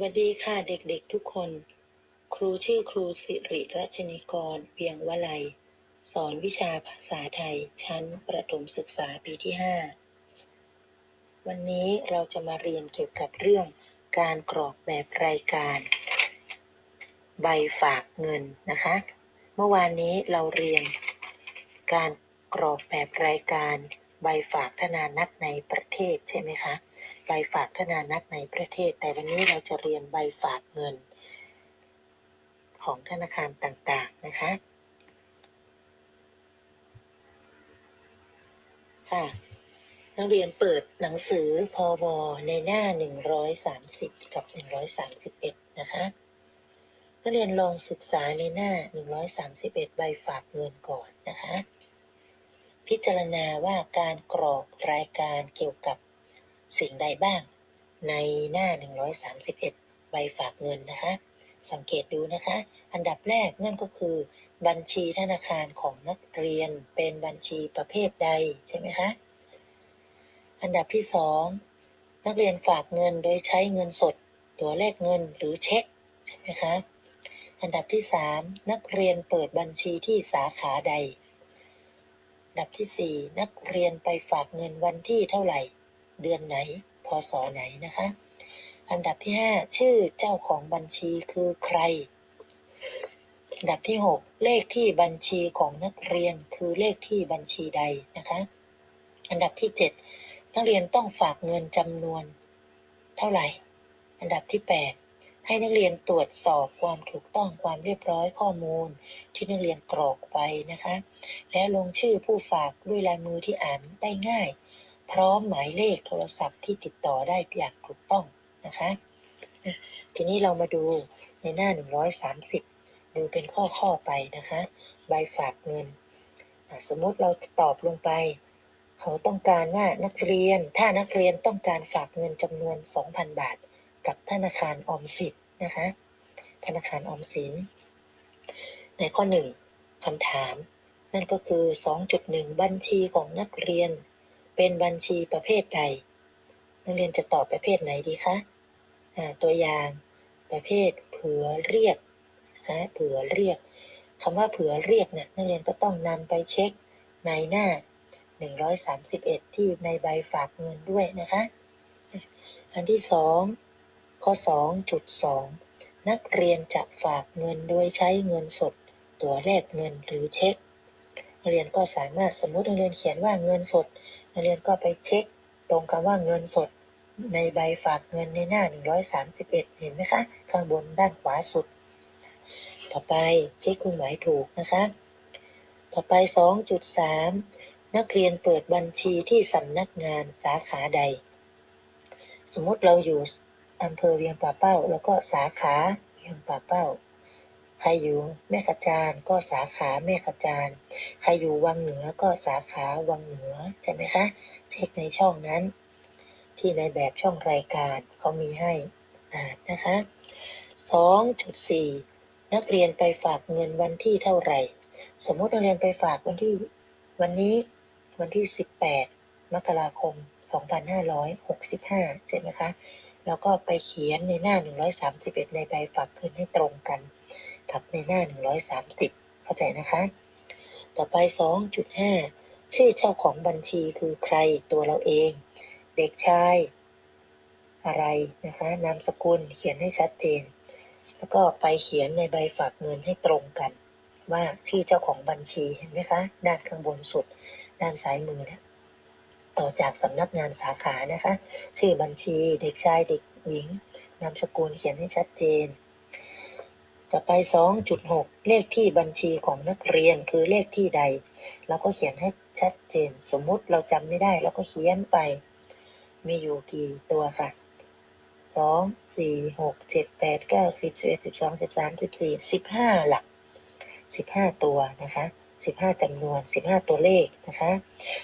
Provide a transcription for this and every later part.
วัสดีค่ะเด็กๆทุกคน ครูชื่อครูสิริรัชนิกรเพียงวลัย สอนวิชาภาษาไทย ชั้นประถมศึกษาปีที่ 5 วันนี้เราจะมาเรียนเกี่ยวกับเรื่องการกรอกแบบรายการ ใบฝากเงินนะคะ เมื่อวานนี้เราเรียนการกรอกแบบรายการ ใบฝากธนานัตในประเทศใช่ไหมคะ บฝากธนานัตในประเทศ แต่วันนี้เราจะเรียนใบฝากเงิน ของธนาคารต่างๆนะคะ ค่ะนักเรียนเปิดหนังสือพอวในหน้า 130 กับ 131 นะคะนักเรียนลองศึกษาในหน้า 131 ใบฝากเงินก่อนนะคะ พิจารณาว่าการกรอกรายการเกี่ยวกับ สิ่งใดบ้าง ในหน้า 131 ใบฝากเงินนะคะ สังเกตดูนะคะ อันดับแรกนั่นก็คือ บัญชีธนาคารของนักเรียนเป็นบัญชีประเภทใดใช่ไหมคะ อันดับที่สองนักเรียนฝากเงินโดยใช้เงินสด ตัวเลขเงินหรือเช็คใช่ไหมคะอันดับที่สามนักเรียนเปิดบัญชีที่สาขาใด อันดับที่สี่นักเรียนไปฝากเงินวันที่เท่าไหร่ เดือนไหน พศไหนนะคะ อันดับที่ห้าชื่อเจ้าของบัญชีคือใคร อันดับที่หกเลขที่บัญชีของนักเรียนคือเลขที่บัญชีใดนะคะ อันดับที่เจ็ดนักเรียนต้องฝากเงินจำนวน เท่าไหร่ อันดับที่แปดให้นักเรียนตรวจสอบความถูกต้องความเรียบร้อยข้อมูล ที่นักเรียนกรอกไปนะคะ และลงชื่อผู้ฝากด้วยลายมือที่อ่านได้ง่าย พร้อมหมายเลขโทรศัพท์ที่ติดต่อได้อย่างถูกต้องนะคะทีนี้เรามาดูในหน้า 130 ดูเป็นข้อข้อไปนะคะ ใบฝากเงิน สมมติเราตอบลงไป เขาต้องการว่านักเรียน ถ้านักเรียนต้องการฝากเงินจำนวน 2,000 บาท กับธนาคารออมสินนะคะ ธนาคารออมสิน ในข้อหนึ่งคำถาม นั่นก็คือ 2.1 บัญชีของนักเรียน เป็นบัญชีประเภทใด นักเรียนจะตอบประเภทไหนดีคะตัวอย่างประเภทเผื่อเรียกนะเผื่อเรียกคำว่าเผื่อเรียกเนี่ยนักเรียนก็ต้องนำไปเช็คในหน้า 131 ที่ในใบฝากเงินด้วยนะคะ อันที่สองข้อ 2.2 นักเรียนจะฝากเงินโดยใช้เงินสด ตัวแรกเงินหรือเช็ค เรียนก็สามารถสมมุตินักเรียนเขียนว่าเงินสด นักเรียนก็ไปเช็คตรงคำว่าเงินสดในใบฝากเงินในหน้า 131 เห็นไหมคะ ข้างบนด้านขวาสุด ต่อไปเช็คครื่องหมายถูกนะคะ ต่อไป 2.3 นักเรียนเปิดบัญชีที่สำนักงานสาขาใด สมมติเราอยู่อำเภอเวียงป่าเป้า แล้วก็สาขาเวียงป่าเป้า ใครอยู่แม่ขจารก็สาขาแม่ขจารใครอยู่วังเหนือก็สาขาวังเหนือใช่ไหมคะ เช็คในช่องนั้น ที่ในแบบช่องรายการเขามีให้อ่านนะคะ2.4นักเรียนไปฝากเงินวันที่เท่าไหร่ สมมตินักเรียนไปฝากวันที่วันนี้วันที่18มกราคม2565ใช่ไหมคะแล้วก็ไปเขียนในหน้า 131 ในใบฝากเงินให้ตรงกัน กับในหน้า 130 เข้าใจนะคะ ต่อไป 2.5 ชื่อเจ้าของบัญชีคือใครตัวเราเอง เด็กชาย อะไรนะคะ นามสกุลเขียนให้ชัดเจน แล้วก็ไปเขียนในใบฝากเงินให้ตรงกัน ว่าชื่อเจ้าของบัญชีเห็นไหมคะ ด้านข้างบนสุด ด้านซ้ายมือนะต่อจากสำนักงานสาขานะคะ ชื่อบัญชี เด็กชายเด็กหญิง นามสกุลเขียนให้ชัดเจน ต่อไป2.6เลขที่บัญชีของนักเรียนคือเลขที่ใดเราก็เขียนให้ชัดเจน สมมุติเราจำไม่ได้เราก็เขียนไป มีอยู่กี่ตัวค่ะสองสี่หกเจ็ดแปดเก้าสิบสิบเอ็ดสิบสองสิบสามสิบสี่สิบห้าหลักสิบห้าตัวนะคะสิบห้าจำนวนสิบห้าตัวเลขนะคะ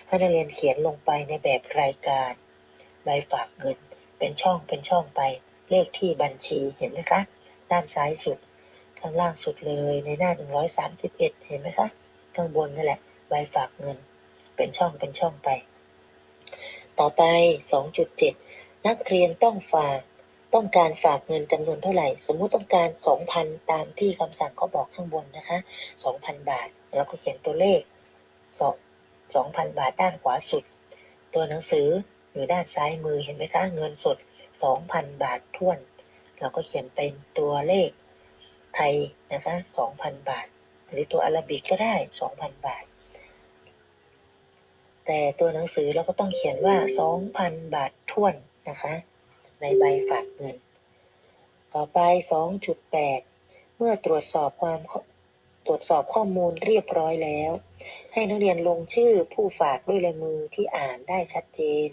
ให้นักเรียนเขียนลงไปในแบบรายการใบฝากเงิน เป็นช่องเป็นช่องไปเลขที่บัญชีเห็นไหมคะ ด้านซ้ายสุด ข้างล่างสุดเลยในหน้า 131 เห็นไหมคะข้างบนนั่นแหละใบฝากเงิน เป็นช่องเป็นช่องไป ต่อไป 2.7 นักเรียนต้องฝากต้องการฝากเงินจำนวนเท่าไหร่ สมมุติต้องการสองพันตามที่คำสั่งเขาบอกข้างบนนะคะสองพันบาทเราก็เขียนตัวเลขสองสองพันบาทด้านขวาสุด ตัวหนังสืออยู่ด้านซ้ายมือเห็นไหมคะ เงินสดสองพันบาทท้วน เราก็เขียนเป็นตัวเลข ทยนะคะสองพันบาท หรือตัวอาราบิกก็ได้สองพันบาท แต่ตัวหนังสือเราก็ต้องเขียนว่าสองพันบาทท้วนนะคะ ในใบฝากเงิน ต่อไป2.8เมื่อตรวจสอบความตรวจสอบข้อมูลเรียบร้อยแล้ว ให้นักเรียนลงชื่อผู้ฝากด้วยลายมือที่อ่านได้ชัดเจน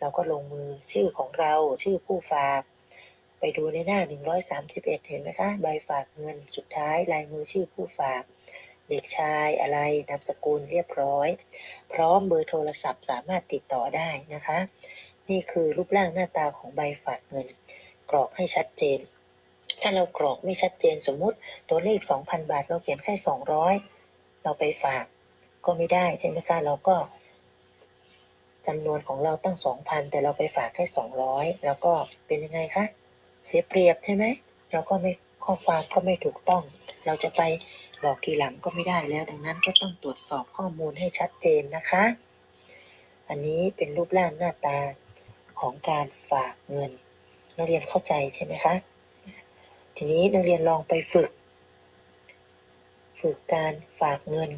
เราก็ลงมือชื่อของเราชื่อผู้ฝาก ไปดูในหน้า 131 เห็นไหมคะ ใบฝากเงินสุดท้ายลายมือชื่อผู้ฝาก เด็กชายอะไรนามสกุลเรียบร้อย พร้อมเบอร์โทรศัพท์สามารถติดต่อได้นะคะ นี่คือรูปร่างหน้าตาของใบฝากเงิน กรอกให้ชัดเจน ถ้าเรากรอกไม่ชัดเจนสมมุติตัวเลข 2,000 บาท เราเขียนแค่ 200 เราไปฝากก็ไม่ได้ใช่ไหมคะเราก็จำนวนของเราตั้ง 2,000 แต่เราไปฝากแค่ 200 แล้วก็เป็นยังไงคะ เสียเปรียบใช่ไหมเราก็ไม่ข้อความก็ไม่ถูกต้อง เราจะไปบอกทีหลังก็ไม่ได้แล้ว ดังนั้นก็ต้องตรวจสอบข้อมูลให้ชัดเจนนะคะ อันนี้เป็นรูปร่างหน้าตาของการฝากเงิน นักเรียนเข้าใจใช่ไหมคะ ทีนี้นักเรียนลองไปฝึก ฝึกการฝากเงิน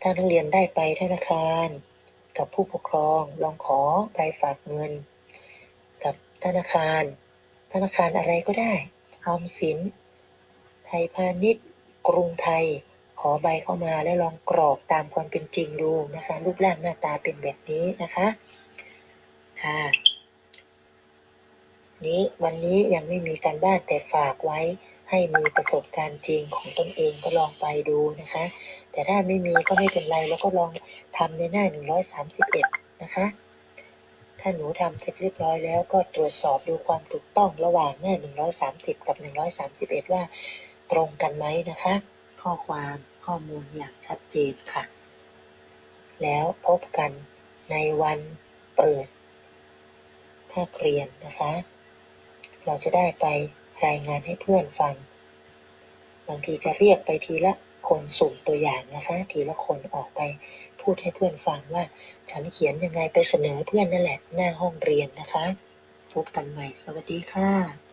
ถ้านักเรียนได้ไปธนาคาร กับผู้ปกครองลองขอไปฝากเงิน กับธนาคาร ธนาคารอะไรก็ได้ออมสิน ไทยพาณิชย์ กรุงไทย ขอใบเข้ามาแล้วลองกรอกตามความเป็นจริงดูนะคะ รูปร่างหน้าตาเป็นแบบนี้นะคะ ค่ะ นี้วันนี้ยังไม่มีการบ้านแต่ฝากไว้ให้มีประสบการณ์จริงของตนเองก็ลองไปดูนะคะ แต่ถ้าไม่มีก็ไม่เป็นไรแล้วก็ลองทำในหน้า 131 นะคะ ถ้าหนูทำเสร็จเรียบร้อยแล้วก็ตรวจสอบดูความถูกต้องระหว่างหน้า130กับ131ว่าตรงกันไหมนะคะ ข้อความข้อมูลอย่างชัดเจนค่ะ แล้วพบกันในวันเปิดภาคเรียนนะคะ เราจะได้ไปรายงานให้เพื่อนฟัง บางทีจะเรียกไปทีละคนสุ่มตัวอย่างนะคะ ทีละคนออกไป พูดให้เพื่อนฟังว่า ฉันเขียนยังไงไปเสนอเพื่อนนั่นแหละหน้าห้องเรียนนะคะ พบกันใหม่ สวัสดีค่ะ